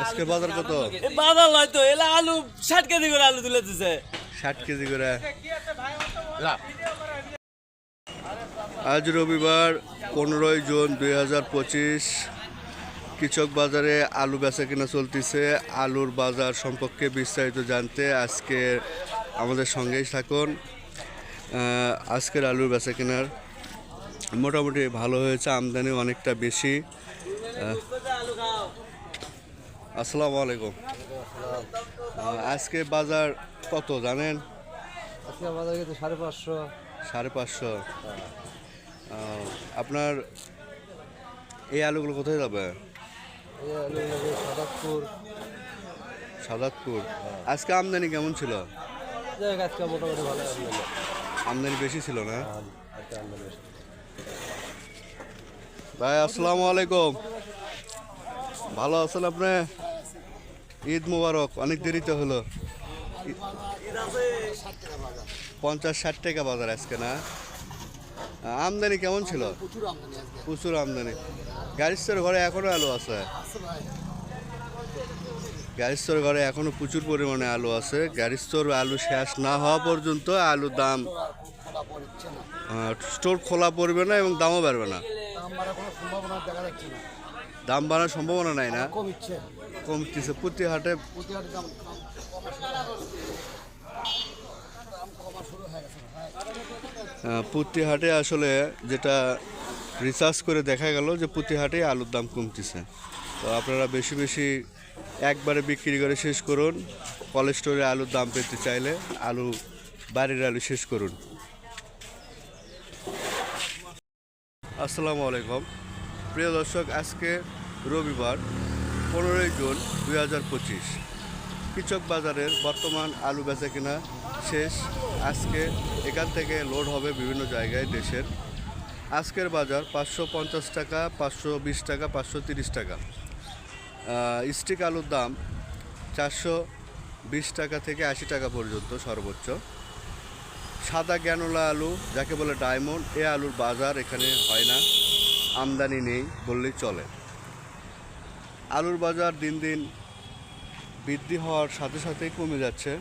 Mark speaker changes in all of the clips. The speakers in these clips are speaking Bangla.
Speaker 1: আজকে বাজার কত?
Speaker 2: বাজার লয় তো এলা আলু ষাট কেজি করে আলু তুলে দিছে।
Speaker 1: ষাট কেজি করে। আজ রবিবার পনেরোই জুন দুই হাজার পঁচিশ কৃষক বাজারে আলু বেচা কিনা চলতেছে। আলুর বাজার সম্পর্কে বিস্তারিত জানতে আজকে আমাদের সঙ্গেই থাকুন। আহ, আজকের আলুর বেচা কেনার মোটামুটি ভালো হয়েছে আমদানি অনেকটা বেশি। আসসালামু আলাইকুম। আজকে বাজার কত জানেন?
Speaker 3: আজকে কিন্তু সাড়ে পাঁচশো।
Speaker 1: সাড়ে পাঁচশো। আপনার এই আলুগুলো কোথায় যাবে?
Speaker 3: সাদাতপুর।
Speaker 1: সাদাতপুর। আজকে আমদানি কেমন ছিল?
Speaker 3: আজকে মোটামুটি ভালো আমদানি।
Speaker 1: আমদানি বেশি ছিল না?
Speaker 3: আমদানি বেশি।
Speaker 1: ভাই আসসালামু আলাইকুম। ভালো আছেন আপনি? ঈদ মুবারক অনেক দেরিতে হলো। পঞ্চাশ ষাট টাকা বাজার আজকে না? আমদানি কেমন ছিল? প্রচুর আমদানি গাড়িস্তর ঘরে এখনও আলু আছে? গাড়িস্তর ঘরে এখনও প্রচুর পরিমাণে আলু আছে। গাড়িস্তর আলু শেষ না হওয়া পর্যন্ত আলুর দাম স্টোর খোলা পড়বে না এবং দামও বাড়বে না।
Speaker 3: কোনো সম্ভাবনা দেখা যাচ্ছে না।
Speaker 1: দাম বাড়ার সম্ভাবনা নাই না?
Speaker 3: কম ইচ্ছে
Speaker 1: কমতেছে। প্রতি হাটে
Speaker 3: দাম
Speaker 1: হাটে আসলে যেটা রিসার্চ করে দেখা গেল যে হাটে আলুর দাম কমতেছে। তো আপনারা বেশি বেশি একবারে বিক্রি করে শেষ করুন। কলেজ স্টোরে আলুর দাম পেতে চাইলে আলু বাড়ির আলু শেষ করুন। আসসালামু আলাইকুম। প্রিয় দর্শক, আজকে রবিবার, পনেরোই জুন দুই হাজার পঁচিশ। কৃষক বাজারের বর্তমান আলু বেচা কিনা শেষ। আজকে এখান থেকে লোড হবে বিভিন্ন জায়গায় দেশের। আজকের বাজার পাঁচশো পঞ্চাশ টাকা, পাঁচশো বিশ টাকা, পাঁচশো তিরিশ টাকা। স্টিক আলুর দাম চারশো বিশ টাকা থেকে আশি টাকা পর্যন্ত সর্বোচ্চ। সাদা গ্যানোলা আলু, যাকে বলে ডায়মন্ড, এ আলুর বাজার এখানে হয় না। আমদানি নেই বললেই চলে। আলুর বাজার দিন দিন বৃদ্ধি হওয়ার সাথে সাথেই কমে যাচ্ছে।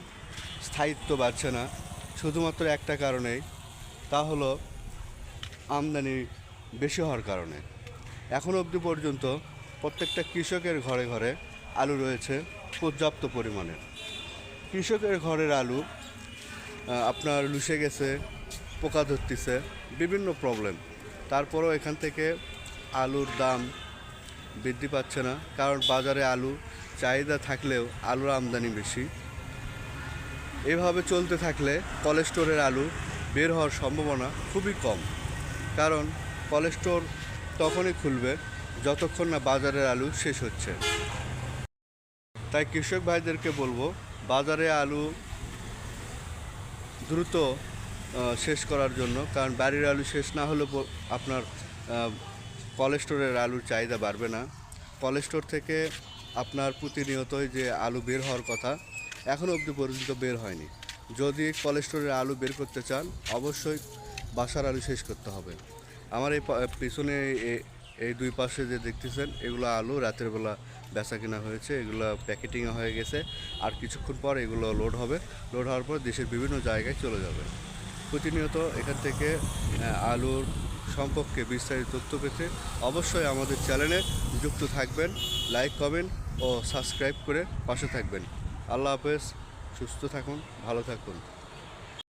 Speaker 1: স্থায়িত্ব বাড়ছে না। শুধুমাত্র একটা কারণেই, তা হলো আমদানি বেশি হওয়ার কারণে। এখন অবধি পর্যন্ত প্রত্যেকটা কৃষকের ঘরে ঘরে আলু রয়েছে পর্যাপ্ত পরিমাণে। কৃষকের ঘরের আলু আপনার লুসে গেছে, পোকা ধরতেছে, বিভিন্ন প্রবলেম তারপরেও এখান থেকে আলুর দাম বৃদ্ধি পাচ্ছে না, কারণ বাজারে আলু চাহিদা থাকলেও আলুর আমদানি বেশি। এভাবে চলতে থাকলে কলেস্টোরের আলু বের হওয়ার সম্ভাবনা খুবই কম, কারণ কলেস্টোর তখনই খুলবে যতক্ষণ না বাজারের আলু শেষ হচ্ছে। তাই কৃষক ভাইদেরকে বলব, বাজারে আলু দ্রুত শেষ করার জন্য। কারণ বাড়ির আলু শেষ না হলে আপনার কলেস্টোরের আলুর চাহিদা বাড়বে না। কলেস্টোর থেকে আপনার প্রতিনিয়তই যে আলু বের হওয়ার কথা এখনও অবধি পর্যন্ত বের হয়নি। যদি কলেস্টোরের আলু বের করতে চান, অবশ্যই বাসার আলু শেষ করতে হবে। আমার এই পিছনে এই দুই পাশে যে দেখতেছেন, এগুলো আলু, রাতের বেলা বেচা কেনা হয়েছে, এগুলো প্যাকেটিং হয়ে গেছে। আর কিছুক্ষণ পর এগুলো লোড হবে। লোড হওয়ার পর দেশের বিভিন্ন জায়গায় চলে যাবে। প্রতিনিয়ত এখান থেকে আলুর সম্পর্কে বিস্তারিত তথ্য পেতে অবশ্যই আমাদের চ্যানেলে যুক্ত থাকবেন। লাইক কমেন্ট ও সাবস্ক্রাইব করে পাশে থাকবেন। আল্লাহ হাফেজ, সুস্থ থাকুন, ভালো থাকুন।